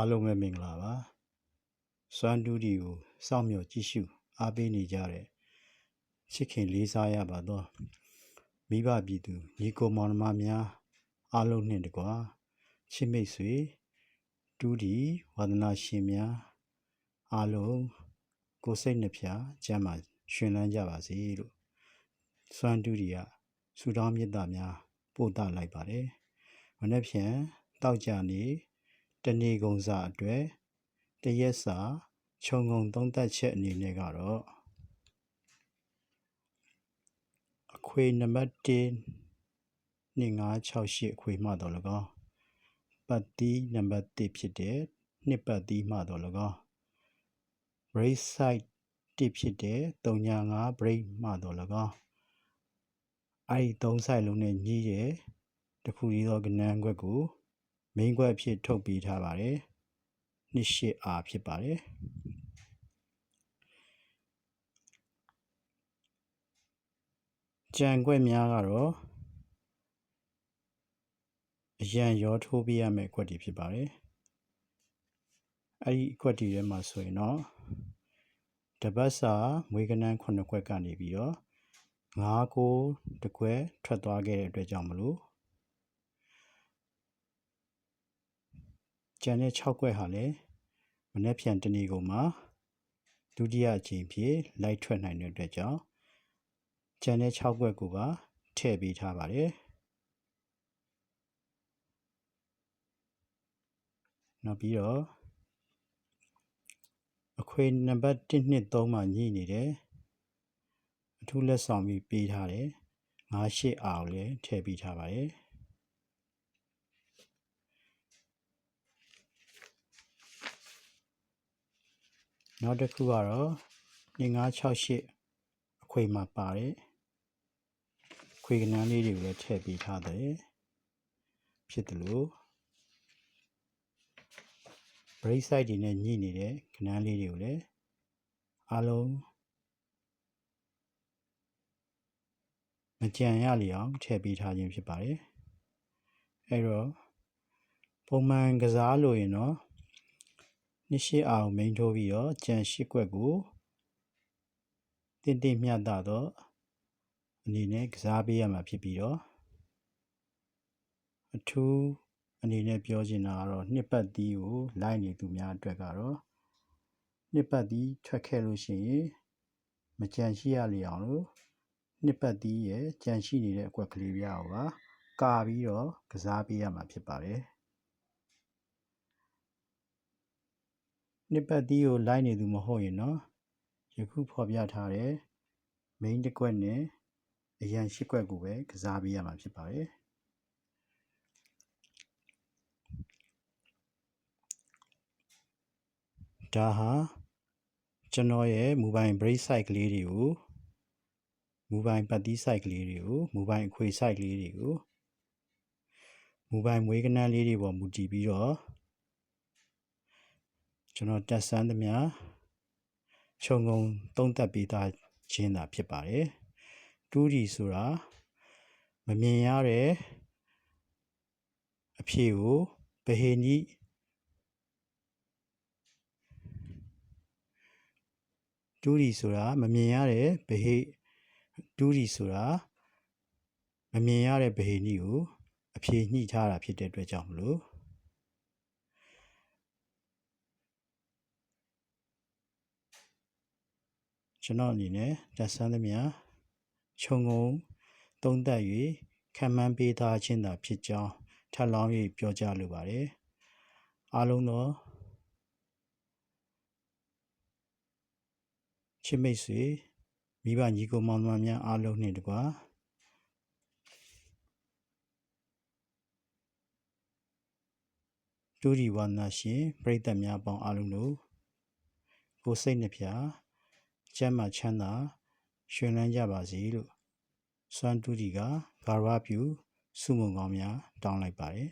အားလုံးပဲမင်္ဂလာပါစွမ်းတူးဒီကိုစောင့်မျှော်ကြည့်ရှုအားပေးနေကြတဲ့ချစ်ခင်လေးစားရပါတော့မိဘပြည်သူညီကိုမောင်နှမများအားလုံးနှင့်တကွာချစ်မိတ်ဆွေတူးဒီဝါသနာရှင်များအားလုံးကိုယ်စိတ်နှဖျားကျမ်းမာရှင်လန်းကြပါစေလို့စွမ်းတူးဒီကဆုတောင်းမေတ္တာများပို့သလိုက်ပါတယ်မနေ့ဖြန်တောက်ကြနေ တနေ့ကုန်စာအတွက်တရက်စာခြုံငုံသုံးသက်ချက်အနေနဲ့ကတော့အခွေနံပါတ်1 2568အခွေမှတော့၎င်းပတ်တီးနံပါတ်1ဖြစ်တဲ့နှစ်ပတ်တီးမှတော့၎င်း break side 1ဖြစ်တဲ့35 break မှတော့၎င်းအဲ့ဒီ3 side လုံးနဲ့ညီးတဲ့တခုတည်းသောကဏ္ဍခွက်ကို main ခွက်အဖြစ်ထုတ်ပေးထားပါတယ်နှစ်ရှစ် R ဖြစ်ပါတယ်ကြံခွက်များကတော့အရန်ရောထိုးပေးရမယ့်ခွက်တွေဖြစ်ပါတယ်အဲ့ဒီခွက်တွေထဲမှာဆိုရင်တော့တပတ်စာမွေးကနန်း9ခွက်ကနေပြီးတော့9ကိုတခွက်ထွက်သွားခဲ့တဲ့အတွက်ကြောင့်မလို့ ကျန်တဲ့6ခွက်ဟာလည်းမနေ့ဖြန်တနေ့ကုန်မှာဒုတိယအကြိမ်ဖြစ်လိုက်ထွက်နိုင်တဲ့အတွက်ကြောင့်ကျန်တဲ့6ခွက်ကိုပါထည့်ပေးထားပါတယ်နောက်ပြီးတော့အခွေနံပါတ်1 2 3မှာညှိနေတယ်အထူးလက်ဆောင်ပြီးပေးထားတယ်9 8အားကိုလည်းထည့်ပေးထားပါတယ် နောက်တစ်ခုကတော့2968အခွေမှာပါတယ်ခွေကနန်းလေးတွေကိုလည်းထည့်ပေးထားတယ်ဖြစ်တယ်လို့ break side တွေနဲ့ညှိနေတဲ့ကနန်းလေးတွေကိုလည်းအားလုံးမကြံရလေအောင်ထည့်ပေးထားခြင်းဖြစ်ပါတယ်အဲ့တော့ပုံမှန်ကစားလို့ရင်တော့ နှစ်ရှိအောင်မိန်ထိုးပြီးတော့ကြံရှိကွက်ကိုတင့်တင့်မြတ်တာတော့အနေနဲ့ကစားပေးရမှာဖြစ်ပြီးတော့အထူးအနေနဲ့ပြောချင်တာကတော့နှစ်ပတ်သီးကိုလိုက်နေသူများအတွက်ကတော့နှစ်ပတ်သီးထွက်ခဲ့လို့ရှိရင်မကြံရှိရလေအောင်လို့နှစ်ပတ်သီးရဲ့ကြံရှိနေတဲ့အကွက်ကလေးပြားကိုပါကာပြီးတော့ကစားပေးရမှာဖြစ်ပါတယ် နှစ်ပတ်သီးကိုလိုက်နေသူမဟုတ်ရင်တော့ယခုဖော်ပြထားတဲ့ main တစ်ကွက်နဲ့အရန်ရှစ်ကွက်ကိုပဲကစားပေးရမှာဖြစ်ပါတယ်ဒါဟာကျွန်တော်ရဲ့မူပိုင် brake site ကလေးတွေကိုမူပိုင်ပတ်တီး site ကလေးတွေကိုမူပိုင်အခွေ site ကလေးတွေကိုမူပိုင်မွေးကနန်းလေးတွေပေါ်မူတည်ပြီးတော့ ကျွန်တော်တက်ဆန်းသမျှခြုံငုံသုံးသက်ပေးသားခြင်းသာဖြစ်ပါတယ် 2D ဆိုတာမမြင်ရတဲ့အဖြေကိုဗဟေနိ 2D ဆိုတာမမြင်ရတဲ့ဗဟေ 2D ဆိုတာမမြင်ရတဲ့ဗဟေနိကိုအဖြေညှိထားတာဖြစ်တဲ့အတွက်ကြောင့်မလို့ ကျွန်တော်အနေနဲ့တက်ဆန်းသမျှခြုံငုံသုံးသပ်၍ခံမှန်းပေးသားခြင်းသာဖြစ်ကြောင်းထပ်လောင်း၍ပြောကြားလိုပါတယ်အားလုံးသောချစ်မိတ်ဆွေမိဘညီကိုမောင်နှမများအားလုံးနှင့်တကွာတူဒီဝါနာရှင်ပြိတ္တများပေါင်းအားလုံးတို့ကိုစိတ်နှပြ ကျမ်းမာချမ်းသာရှင်လန်းကြပါစေလို့စွမ်းတူဒီကဂါရဝပြုစုမုံကောင်းများတောင်းလိုက်ပါတယ်